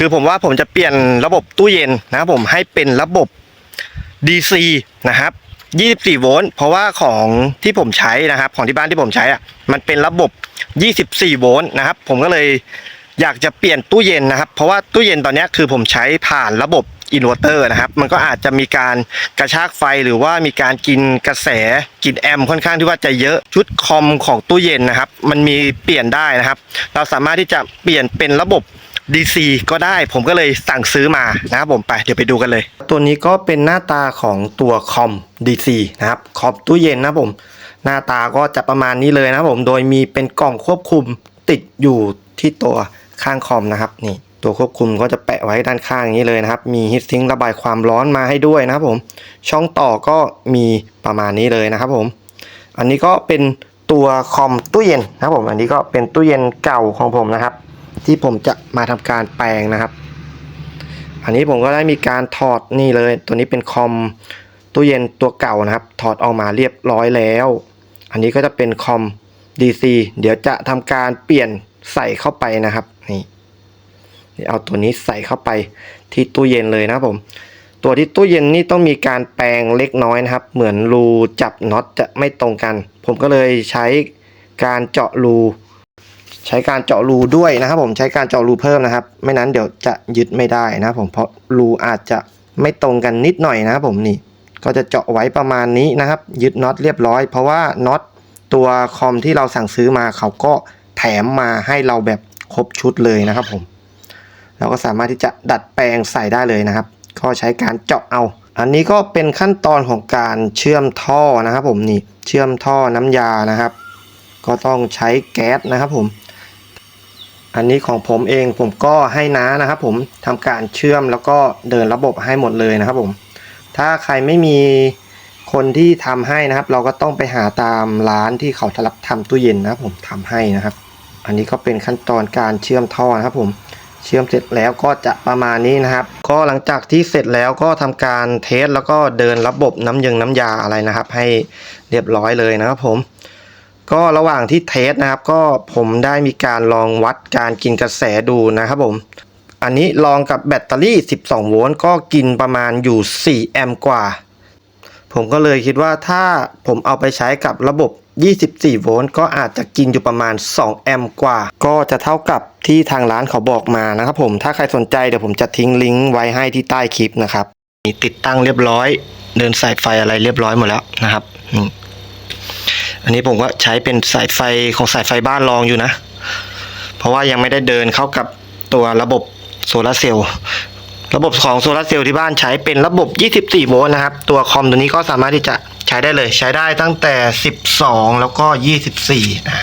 คือผมว่าผมจะเปลี่ยนระบบตู้เย็นนะครับผมให้เป็นระบบ DC นะครับ 24 โวลต์เพราะว่าของที่ผมใช้นะครับ ของที่บ้านที่ผมใช้อะมันเป็นระบบ 24 โวลต์นะครับ ผมก็เลยอยากจะเปลี่ยนตู้เย็นนะครับ เพราะว่าตู้เย็นตอนนี้คือผมใช้ผ่านระบบอินเวอร์เตอร์นะครับ มันก็อาจจะมีการกระชากไฟหรือว่ามีการกินกระแสกินแอมป์ค่อนข้างที่ว่าจะเยอะชุดคอมของตู้เย็นนะครับ มันมีเปลี่ยนได้นะครับ เราสามารถที่จะเปลี่ยนเป็นระบบ DC ก็ได้ผมก็เลยสั่งซื้อมานะครับผมไปเดี๋ยวไปดูกันเลย ตัวนี้ก็เป็นหน้าตาของตัวคอม DC นะครับคอมตู้เย็นนะผมหน้าตาก็จะประมาณนี้เลยนะผมโดยมีเป็นกล่องควบคุมติดอยู่ที่ตัวข้างคอมนะครับนี่ตัวควบคุมก็จะแปะไว้ด้านข้างอย่างนี้เลยนะครับ มีฮิตซิงระบายความร้อนมาให้ด้วยนะครับผม ช่องต่อก็มีประมาณนี้เลยนะครับผม อันนี้ก็เป็นตัวคอมตู้เย็นนะครับผม อันนี้ก็เป็นตู้เย็นเก่าของผมนะครับ ที่ผมจะมาทำการแปลงนะครับ อันนี้ผมก็ได้มีการถอดนี่เลย ตัวนี้เป็นคอมตู้เย็นตัวเก่านะครับ ถอดออกมาเรียบร้อยแล้ว อันนี้ก็จะเป็นคอม DC เดี๋ยวจะทำการเปลี่ยนใส่เข้าไปนะครับนี่นี่เอาตัวนี้ใส่เข้าไปที่ตู้เย็นเลยนะครับผม ตัวที่ตู้เย็นนี่ต้องมีการแปลงเล็กน้อยนะครับ เหมือนรูจับน็อตจะไม่ตรงกัน ผมก็เลยใช้การเจาะรู ใช้การเจาะรูด้วยนะครับผมใช้การเจาะรูเพิ่มนะครับ ไม่นั้นเดี๋ยวจะยึดไม่ได้นะครับผมเพราะรูอาจจะไม่ตรงกันนิดหน่อยนะครับผมนี่ก็จะเจาะไว้ประมาณนี้นะครับ ยึดน็อตเรียบร้อย เพราะว่าน็อตตัวคอมที่เราสั่งซื้อมาเขาก็แถมมาให้เราแบบครบชุดเลยนะครับผมเราก็สามารถที่จะดัดแปลงใส่ได้เลยนะครับ ก็ใช้การเจาะเอา อันนี้ก็เป็นขั้นตอนของการเชื่อมท่อนะครับผมนี่เชื่อมท่อน้ำยานะครับ ก็ต้องใช้แก๊สนะครับผม อันนี้ของผมเองผมก็ให้น้านะครับผมทำการเชื่อมแล้วก็เดินระบบให้หมดเลยนะครับผม ถ้าใครไม่มีคนที่ทำให้นะครับ เราก็ต้องไปหาตามร้านที่เขารับทำตู้เย็นนะครับผมทำให้นะครับ อันนี้ก็เป็นขั้นตอนการเชื่อมท่อนะครับผมเชื่อมเสร็จแล้วก็จะประมาณนี้นะครับ ก็หลังจากที่เสร็จแล้วก็ทำการเทสแล้วก็เดินระบบน้ำยึงน้ำยาอะไรนะครับ ให้เรียบร้อยเลยนะครับผม ก็ระหว่างที่เทสนะครับ ก็ผมได้มีการลองวัดการกินกระแสดูนะครับผมอันนี้ลองกับแบตเตอรี่ 12 โวลต์ก็กินประมาณอยู่ 4 แอมป์กว่า ผมก็เลยคิดว่าถ้าผมเอาไปใช้กับระบบ 24 โวลต์ก็อาจจะกินอยู่ประมาณ 2 แอมป์กว่า ก็จะเท่ากับที่ทางร้านเขาบอกมานะครับผม ถ้าใครสนใจเดี๋ยวผมจะทิ้งลิงก์ไว้ให้ที่ใต้คลิปนะครับนี่ติดตั้งเรียบร้อย เดินสายไฟอะไรเรียบร้อยหมดแล้วนะครับ อันนี้ผมก็ใช้เป็นสายไฟของสายไฟบ้านรองอยู่นะ เพราะว่ายังไม่ได้เดินเข้ากับตัวระบบโซลาร์เซลล์ระบบของโซลาร์เซลล์ที่บ้านใช้เป็นระบบ 24 โวลต์นะครับ ตัวคอมตัวนี้ก็สามารถที่จะใช้ได้เลย ใช้ได้ตั้งแต่ 12 แล้วก็ 24นะ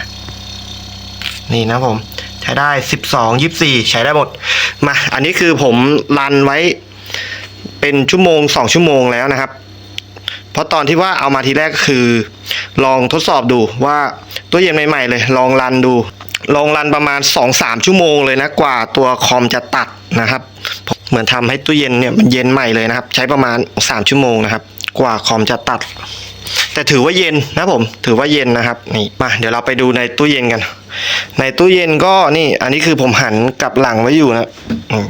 นี่นะผม ใช้ได้ 12 24 ใช้ได้หมด มา อันนี้คือผมรันไว้เป็นชั่วโมง 2 ชั่วโมงแล้วนะครับ เพราะตอนที่ว่าเอามาทีแรกก็คือ ลองทดสอบดูว่าตัวเย็นใหม่ๆเลย ลองรันดู ลองรันประมาณ 2-3 ชั่วโมงเลยนะกว่าตัวคอมจะตัดนะครับ เหมือนทำให้ตู้เย็นเนี่ยมันเย็นใหม่เลยนะครับ ใช้ประมาณ 3 ชั่วโมงนะครับ กว่าคอมจะตัด แต่ถือว่าเย็นนะผมถือว่าเย็นนะครับนี่มาเดี๋ยวเราไปดูในตู้เย็นกัน ในตู้เย็นก็นี่อันนี้คือผมหันกลับหลังไว้อยู่นะอืม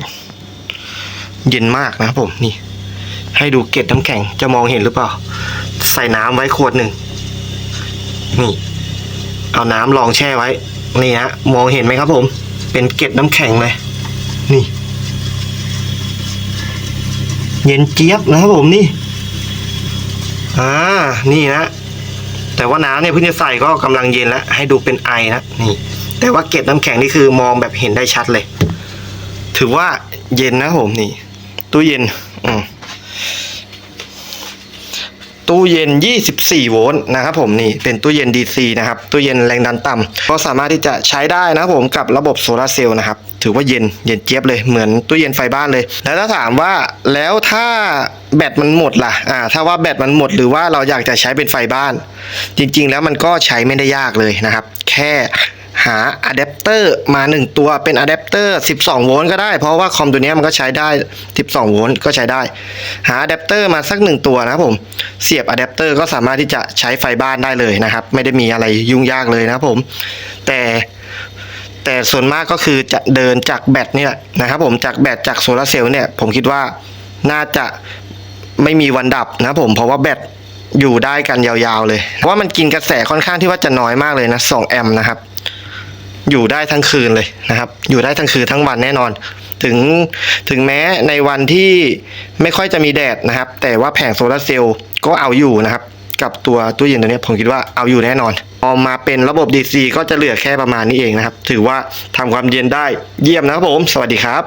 เย็นมากนะครับผมนี่ ให้ดูเกล็ดน้ำแข็งจะมองเห็นหรือเปล่า ใส่น้ำไว้ขวดหนึ่งนี่ เอาน้ำรองแช่ไว้ นี่ฮะ มองเห็นไหมครับผม เป็นเกล็ดน้ำแข็งเลย นี่ เย็นเจี๊ยบนะครับผมนี่ อ่า นี่นะ แต่ว่าน้ำเนี่ยเพิ่งจะใส่ก็กำลังเย็นแล้ว ให้ดูเป็นไอนะ นี่ แต่ว่าเกล็ดน้ำแข็งนี่คือมองแบบเห็นได้ชัดเลย ถือว่าเย็นนะผมนี่ ตู้เย็น อืม ตู้เย็น 24 โวลต์นะครับผมนี่เป็นตู้เย็น DC นะครับตู้เย็นแรงดันต่ำก็สามารถที่จะใช้ได้นะครับผมกับระบบโซลาเซลล์นะครับถือว่าเย็นเย็นเจี๊ยบเลยเหมือนตู้เย็นไฟบ้านเลย แล้วถ้าถามว่าแล้วถ้าแบตมันหมดล่ะอ่าถ้าว่าแบตมันหมดหรือว่าเราอยากจะใช้เป็นไฟบ้าน จริง ๆ แล้วมันก็ใช้ไม่ได้ยากเลยนะครับ แค่หาอะแดปเตอร์มา 1 ตัวเป็นอะแดปเตอร์ 12 โวลต์ก็ได้ เพราะว่าคอมตัวนี้มันก็ใช้ได้ 12 โวลต์ก็ใช้ได้ หาอะแดปเตอร์มาสัก 1 ตัวนะครับผม เสียบอะแดปเตอร์ก็สามารถที่จะใช้ไฟบ้านได้เลยนะครับ ไม่ได้มีอะไรยุ่งยากเลยนะครับผม แต่แต่ส่วนมากก็คือจะเดินจากแบตเนี่ยนะครับผมจากแบตจากโซลาร์เซลล์เนี่ยผมคิดว่าน่าจะไม่มีวันดับนะผมเพราะว่าแบตอยู่ได้กันยาวๆเลย เพราะว่ามันกินกระแสค่อนข้างที่ว่าจะน้อยมากเลยนะ2แอมป์นะครับ อยู่ได้ทั้งคืนเลยนะครับ อยู่ได้ทั้งคืนทั้งวันแน่นอน ถึงถึงแม้ในวันที่ไม่ค่อยจะมีแดดนะครับ แต่ว่าแผงโซลาร์เซลล์ก็เอาอยู่นะครับ กับตัวตู้เย็นตัวนี้ผมคิดว่าเอาอยู่แน่นอนพอมาเป็นระบบ DC ก็จะเหลือแค่ประมาณนี้เองนะครับ ถือว่าทำความเย็นได้เยี่ยมนะครับผม สวัสดีครับ